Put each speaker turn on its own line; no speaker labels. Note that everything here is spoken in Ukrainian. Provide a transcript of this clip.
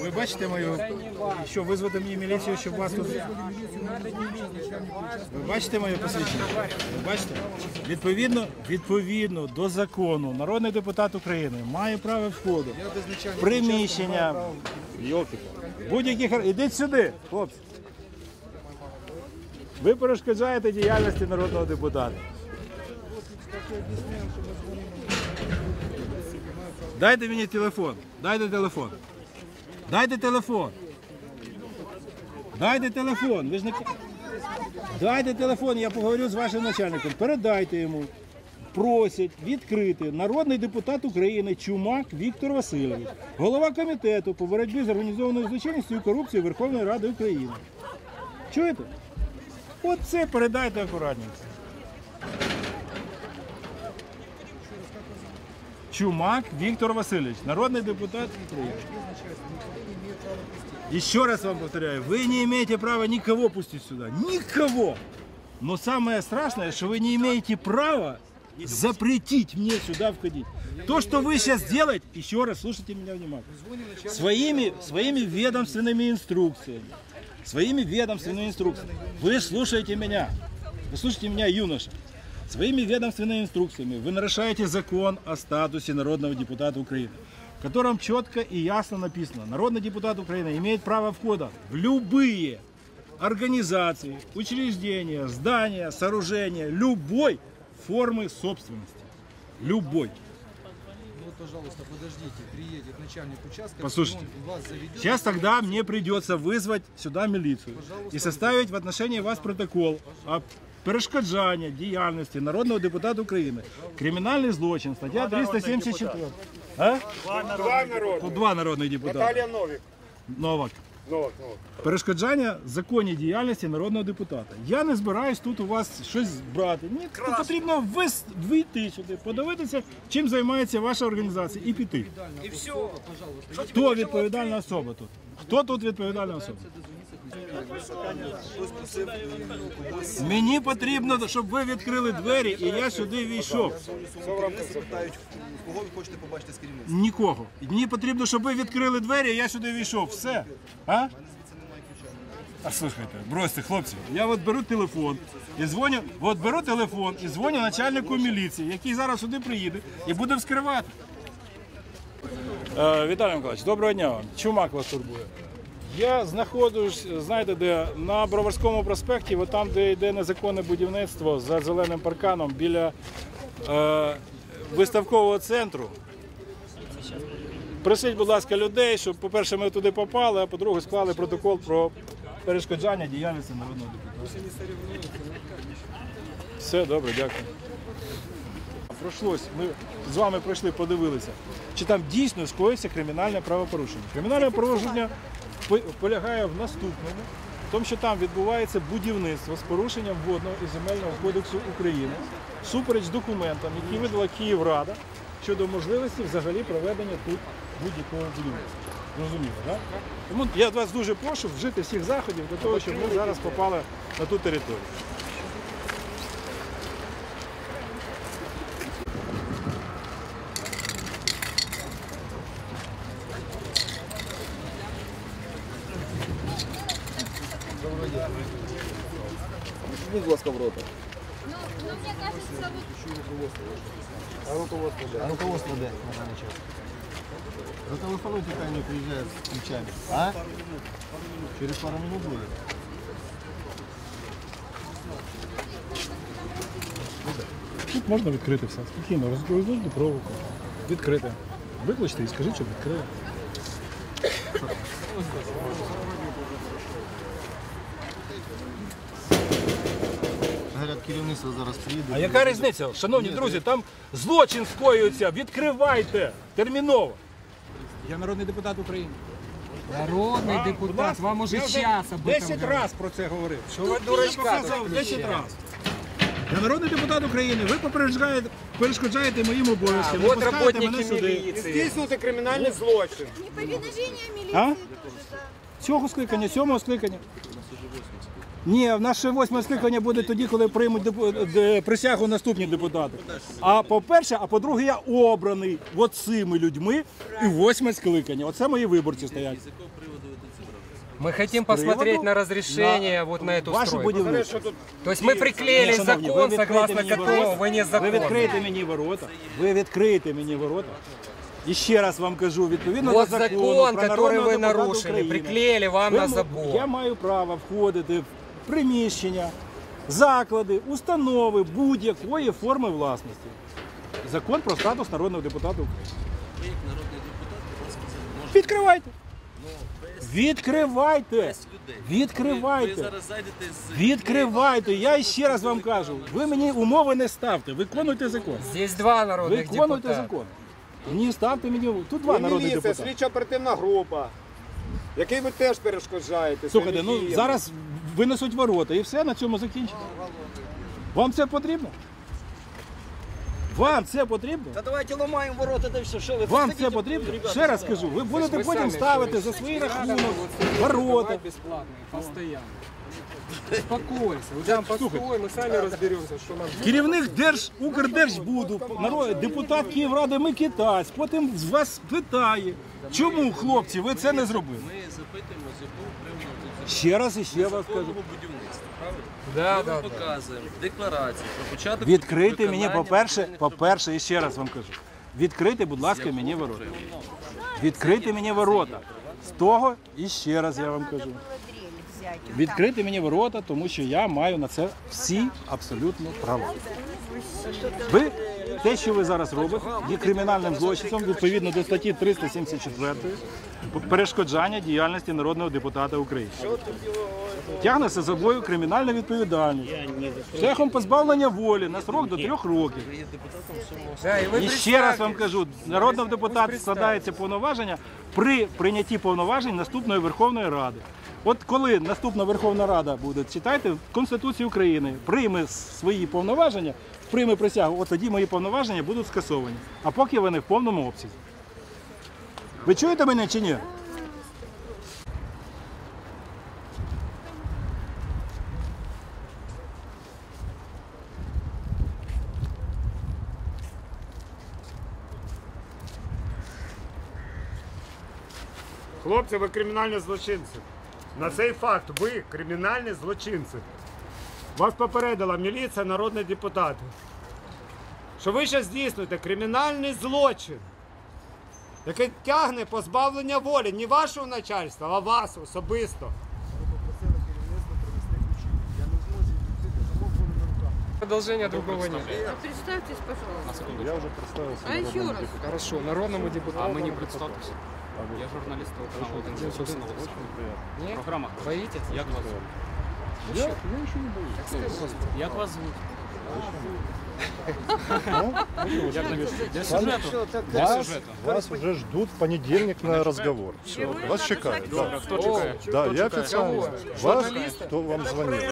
Ви бачите мою, що визвати мені міліцію, щоб вас тут... Ви бачите моє посвідчення? Ви бачите? Відповідно, відповідно до закону, народний депутат України має право входу в приміщення. Будь-яких... Ідіть сюди, хлопці. Ви перешкоджаєте діяльності народного депутата. Дайте мені телефон. Дайте телефон. Дайте телефон. Дайте телефон. Ви ж не... Дайте телефон, я поговорю з вашим начальником. Передайте йому. Просять відкрити народний депутат України Чумак Віктор Васильович, голова комітету по боротьбі з організованою злочинністю і корупцією Верховної Ради України. Чуєте? От це передайте акуратніше. Чумак Віктор Васильович, народный депутат. Еще раз вам повторяю, вы не имеете права никого пустить сюда. Никого. Но самое страшное, что вы не имеете права запретить мне сюда входить. То, что вы сейчас делаете, еще раз слушайте меня внимательно, своими, своими ведомственными инструкциями, своими ведомственными инструкциями, вы слушаете меня, вы слушаете меня, юноша, Своими ведомственными инструкциями вы нарушаете закон о статусе народного депутата Украины, в котором четко и ясно написано, народный депутат Украины имеет право входа в любые организации, учреждения, здания, сооружения любой формы собственности. Любой.
Ну, пожалуйста, подождите, приедет начальник участка,
Послушайте,
заведет.
Сейчас тогда мне придется вызвать сюда милицию и составить в отношении вас протокол о перешкоджанні діяльності народного депутата України. Кримінальний злочин, стаття 374. А?
Два народи.
Тут два народних депутати.
Наталія Новік.
Новак.
Новак, Новак.
Перешкоджання законній діяльності народного депутата. Я не збираюсь тут у вас щось брати. Ні, потрібно вис- вийти сюди, подивитися, чим займається ваша організація і піти.
И все, пожалуйста.
Хто відповідальна особа тут? Хто тут відповідальна особа? Мені потрібно, щоб ви відкрили двері і я сюди війшов.
Кого ви хочете побачити з керівництва?
Нікого. Мені потрібно, щоб ви відкрили двері і я сюди війшов. Все. А? А слухайте, бросьте, хлопці, я от беру телефон і дзвоню, от беру телефон і дзвоню начальнику міліції, який зараз сюди приїде і буде вскривати. Е, Віталій Миколаївич, доброго дня вам. Чумак вас турбує. Я знаходжусь, знаєте, де на Броварському проспекті, от там, де йде незаконне будівництво за зеленим парканом біля е, виставкового центру. Просіть, будь ласка, людей, щоб, по-перше, ми туди попали, а по-друге, склали протокол про перешкоджання діяльності народного депутата. Все, добре, дякую. Пройшлось, ми з вами пройшли, подивилися, чи там дійсно скоїться кримінальне правопорушення. Кримінальне правопорушення по- полягає в наступному, в тому, що там відбувається будівництво з порушенням водного і земельного кодексу України, супереч документам, які видала Київрада щодо можливості взагалі проведення тут будь-якого будівництва. Зрозуміло, так? Тому я вас дуже прошу вжити всіх заходів для того, щоб ми зараз попали на ту територію.
Будь ласка, в рота.
Ну, ну, мне кажется, вот
А руководство де на даний час? Зателефонуйте, хай не приїжджає з ключами. А? Через пару минут буде.
Тут можна відкрити все. Спокійно, розвезуть проволоку. Відкрити. Викличте і скажіть, щоб відкрили.
Говорять, керівництво зараз приїде.
А яка різниця? Шановні друзі, там злочин скоюється. Відкривайте терміново. Я народний депутат України.
Народный
А, будь
депутат,
ласка,
вам уже
я вже
час об этом
10
говорить.
разів про це говорив.
Що ви дурачка
Я показав 10
включаєте?
разів. Я народний депутат України. Ви попереджаєте, перешкоджаєте моїм обов'язкам. не
Вот
пускаєте мене сюди.
Здійснювати кримінальний злочин.
неповиновение милиции
А?
тоже, да.
Цього скликання, сьомого скликання. Ні, в наше восьме скликання буде тоді, коли приймуть депу- де- присягу наступні депутати. А по-перше, а по-друге, я обраний от цими людьми і восьме скликання. Оце мої виборці стоять.
Мы хотим посмотреть
приводу
на разрешение вот на эту
Ваше
стройку.
будівництво.
То есть мы приклеили
Ні, шановні, ви
закон,
відкрийте
согласно
мені
которому
ворота.
вы
Ви
незаконны.
відкрийте мені ворота. Ви відкрийте мені ворота. І ще раз вам кажу, відповідно
Вот
до закону
закон,
про
который
народного
вы
депутата
нарушили,
України,
приклеили вам
ви
на
м-
забор.
Я маю право входити в приміщення, заклади, установи будь-якої форми власності. Закон про статус народного депутата України. Відкривайте. Відкривайте. Відкривайте. Відкривайте. Я ще раз вам кажу. Ви мені умови не ставте. Виконуйте закон.
Здесь два народных
Виконуйте
депутата.
закон. Ні, ставте мені. Тут два народні
міліція,
депутати.
слідчо оперативна група, який ви теж перешкоджаєте.
Слухайте, ну зараз винесуть ворота і все на цьому закінчиться. Вам це потрібно? Вам це потрібно?
Та давайте ламаємо ворота, і все, що ви
Вам це потрібно?
ребята,
Ще раз
сюди.
кажу, ви будете
ви
потім
самі
ставити за свій рахунок ворота.
Бесплатные, постоянно. Успокойся. Вот там постой, мы сами разберемся, что нам
Керівник Держ Укрдержбуду, народ, депутат Київради Микитась, потім з вас питає, чому, хлопці, ви це не зробили?
Ми запитуємо, з якого приводу тут
Ще раз і ще раз кажу.
законного будівництва. Правильно?
Да,
Ми
да,
вам
да.
показуємо декларацію про початок
Відкрити мені,
виконання
по-перше, по-перше, і ще раз вам кажу. Відкрити, будь ласка, мені ворота. Відкрити мені ворота. З того і ще раз я вам кажу. Відкрити мені ворота, тому що я маю на це всі абсолютно права. Ви те, що ви зараз робите, є кримінальним злочином відповідно до статті 374 перешкоджання діяльності народного депутата України. Тягне за собою кримінальну відповідальність шляхом позбавлення волі на срок до трьох років. І ще раз вам кажу, народного депутата складається повноваження при прийнятті повноважень наступної Верховної Ради. От коли наступна Верховна Рада буде, читайте в Конституції України, прийме свої повноваження, прийме присягу, от тоді мої повноваження будуть скасовані. А поки вони в повному обсязі. Ви чуєте мене чи ні?
Хлопці, ви кримінальні злочинці. На цей факт ви кримінальні злочинці. Вас попередила міліція, народні депутати. Що ви ще здійснюєте кримінальний злочин, який тягне позбавлення волі не вашого начальства, а вас особисто.
продолжения другого нет.
Представьтесь, пожалуйста.
Я уже представился.
А еще раз.
Хорошо, народному депутату.
А мы не представтесь. Я журналіст телеканалу «Один Одессы Новости».
Нет?
Програма.
Боитесь?
Вас звуть?
Я, я еще не боюсь.
Як вас звуть? Для сюжету. Для
Вас,
сюжету.
вас уже ждут в понедельник на разговор. Вас чекают. Да,
Хто чекає?
да я официально. Вас, кто вам звонил.